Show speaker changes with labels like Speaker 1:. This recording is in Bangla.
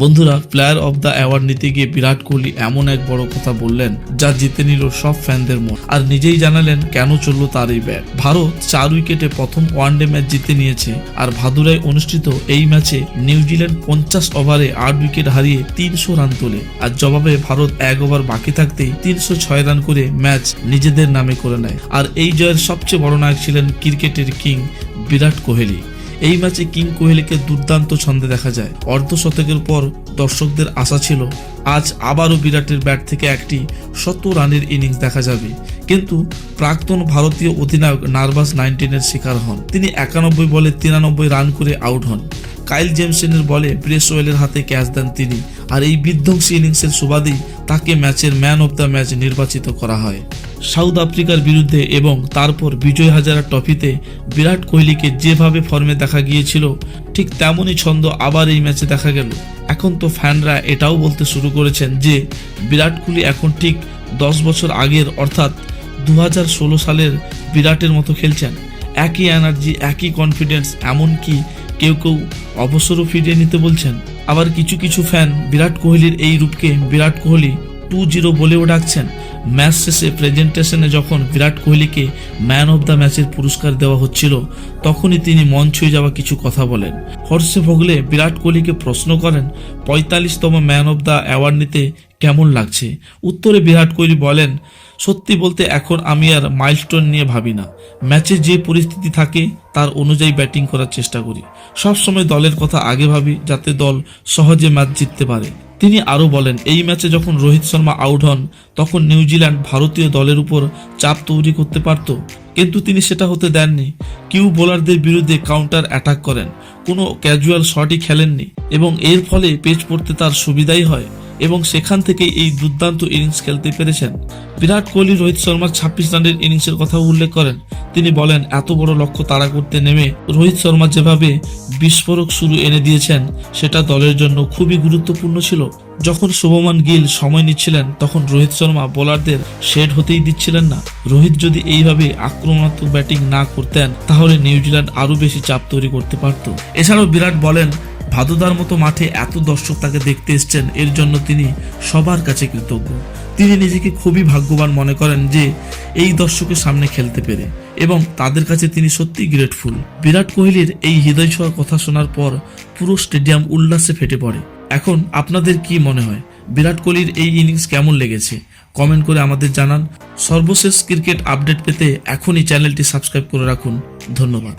Speaker 1: বন্ধুরা প্লেয়ার অব দ্য অ্যাওয়ার্ড নিতে গিয়ে বিরাট কোহলি এমন এক বড় কথা বললেন, যা জিতে নিল সব ফ্যানদের মন। আর নিজেই জানালেন কেন চলল তার এই ব্যাট। ভারত চার উইকেটে প্রথম ওয়ানডে ম্যাচ জিতে নিয়েছে, আর ভাদুরায় অনুষ্ঠিত এই ম্যাচে নিউজিল্যান্ড পঞ্চাশ ওভারে আট উইকেট হারিয়ে তিনশো রান তোলে। আর জবাবে ভারত এক ওভার বাকি থাকতেই তিনশো ছয় রান করে ম্যাচ নিজেদের নামে করে নেয়। আর এই জয়ের সবচেয়ে বড় নায়ক ছিলেন ক্রিকেটের কিং বিরাট কোহলি। এই ম্যাচে কিং কোহলিকে দুর্দান্ত ছন্দে দেখা যায়। অর্ধশতকের পর দর্শকদের আশা ছিল, আজ আবারও বিরাটের ব্যাট থেকে একটি শত রানের ইনিংস দেখা যাবে। কিন্তু প্রাক্তন ভারতীয় অধিনায়ক নার্ভাস নাইনটিনের শিকার হন। তিনি একানব্বই বলে তিরানব্বই রান করে আউট হন। কাইল জেমসনের বলে ব্রেসওয়েলের হাতে ক্যাচ দেন তিনি। আর এই বিধ্বংসী ইনিংসের সুবাদেই তাকে ম্যাচের ম্যান অব দ্য ম্যাচ নির্বাচিত করা হয়। সাউথ আফ্রিকার বিরুদ্ধে এবং তারপর বিজয় হাজারা ট্রফিতে বিরাট কোহলিকে যেভাবে ফর্মে দেখা গিয়েছিল, ঠিক তেমনই ছন্দ আবার এই ম্যাচে দেখা গেল। এখন তো ফ্যানরা এটাও বলতে শুরু করেছেন যে, বিরাট কোহলি এখন ঠিক দশ বছর আগের, অর্থাৎ দু হাজার ষোলো সালের বিরাটের মতো খেলছেন। একই এনার্জি, একই কনফিডেন্স এমনকি কেউ কেউ অবসরও ফিরিয়ে নিতে বলছেন। আবার কিছু কিছু ফ্যান বিরাট কোহলির এই রূপকে বিরাট কোহলি টু জিরো বলেও ডাকছেন। ম্যাচ শেষে প্রেজেন্টেশনে যখন বিরাট কোহলিকে ম্যান অব দ্য ম্যাচের পুরস্কার দেওয়া হচ্ছিল, তখনই তিনি মন ছুঁয়ে যাওয়া কিছু কথা বলেন। হর্ষে ভোগলে বিরাট কোহলিকে প্রশ্ন করেন, পঁয়তাল্লিশতম ম্যান অব দ্য অ্যাওয়ার্ড নিতে কেমন লাগছে? উত্তরে বিরাট কোহলি বলেন, সত্যি বলতে এখন আমি আর মাইলস্টোন নিয়ে ভাবি না। ম্যাচে যে পরিস্থিতি থাকে, তার অনুযায়ী ব্যাটিং করার চেষ্টা করি। সবসময় দলের কথা আগে ভাবি, যাতে দল সহজে ম্যাচ জিততে পারে। তিনি আরও বলেন, এই ম্যাচে যখন রোহিত শর্মা আউট হন, তখন নিউজিল্যান্ড ভারতীয় দলের উপর চাপ তৈরি করতে পারত। কিন্তু তিনি সেটা হতে দেননি। কিউ বোলারদের বিরুদ্ধে কাউন্টার অ্যাটাক করেন। কোনো ক্যাজুয়াল শটই খেলেননি এবং এর ফলে পেচ পড়তে তার সুবিধাই হয় এবং সেখান থেকেই এই দুর্দান্ত ইনিংস খেলতে পেরেছেন। বিরাট কোহলি রোহিত শর্মার ছাব্বিশ রানের ইনিংসের কথা উল্লেখ করেন। তিনি বলেন, এত বড় লক্ষ্য তাড়া করতে নেমে রোহিত শর্মা যেভাবে বিস্ফোরক শুরু এনে দিয়েছেন, সেটা দলের জন্য খুবই গুরুত্বপূর্ণ ছিল। যখন শুভমান গিল সময় নিচ্ছিলেন, তখন রোহিত শর্মা বোলারদের শেড হতেই দিচ্ছিলেন না। রোহিত যদি এইভাবে আক্রমণাত্মক ব্যাটিং না করতেন, তাহলে নিউজিল্যান্ড আরও বেশি চাপ তৈরি করতে পারত। এছাড়াও বিরাট বলেন ভাদুদার মতো মাঠে এত দর্শক তাকে দেখতে এসছেন, এর জন্য তিনি সবার কাছে কৃতজ্ঞ। তিনি নিজেকে খুবই ভাগ্যবান মনে করেন যে এই দর্শকের সামনে খেলতে পেরে এবং তাদের কাছে তিনি সত্যিই গ্রেটফুল বিরাট কোহলির এই হৃদয় কথা শোনার পর পুরো স্টেডিয়াম উল্লাসে ফেটে পড়ে। এখন আপনাদের কি মনে হয়, বিরাট কোহলির এই ইনিংস কেমন লেগেছে? কমেন্ট করে আমাদের জানান। সর্বশেষ ক্রিকেট আপডেট পেতে এখনই চ্যানেলটি সাবস্ক্রাইব করে রাখুন। ধন্যবাদ।